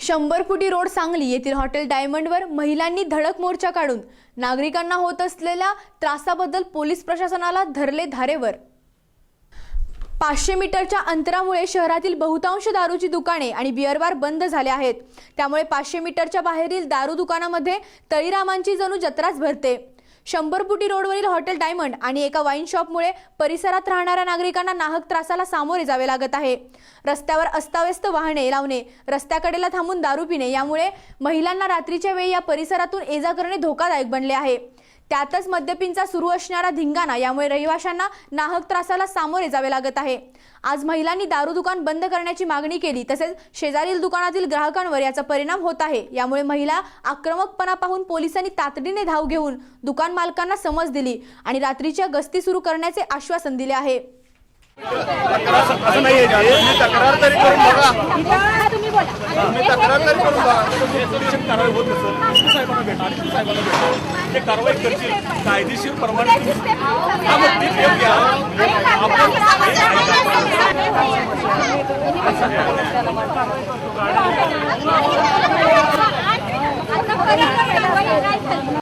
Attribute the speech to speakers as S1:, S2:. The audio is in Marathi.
S1: शंभर फुटी रोड सांगली येथील हॉटेल डायमंडवर महिलांनी धडक मोर्चा काढून नागरिकांना होत असलेल्या त्रासाबद्दल पोलीस प्रशासनाला धरले धारेवर. पाचशे मीटरच्या अंतरामुळे शहरातील बहुतांश दारूची दुकाने आणि बिअरबार बंद झाले आहेत. त्यामुळे पाचशे मीटरच्या बाहेरील दारू दुकानामध्ये तळीरामांची जणू जत्राच भरते. शंभर फुटी रोडवरील हॉटेल डायमंड आणि एका वाईन शॉपमुळे परिसरात राहणाऱ्या नागरिकांना नाहक त्रासाला सामोरे जावे लागत आहे. रस्त्यावर अस्ताव्यस्त वाहने लावणे रस्त्याकडेला थांबून दारू पिणे यामुळे महिलांना रात्रीच्या वेळी या परिसरातून ये जा करणे धोकादायक बनले आहे. त्यातच मद्यपींचा सुरू असणारा धिंगाणा यामुळे रहिवाशांना नाहक त्रासाला सामोरे जावे लागत आहे. आज महिलांनी दारू दुकान बंद करण्याची मागणी केली तसेच शेजारील दुकानातील ग्राहकांवर याचा परिणाम होत आहे. यामुळे महिला आक्रमकपणा पाहून पोलिसांनी तातडीने धाव घेऊन दुकान मालकांना समज दिली आणि रात्रीच्या गस्ती सुरू करण्याचे आश्वासन दिले आहे.
S2: असं तक्रार तरी करून बघा. तक्रार तरी करून बघा.
S3: ते कारवाई करतील कायदेशीर प्रमाणे हा. आपण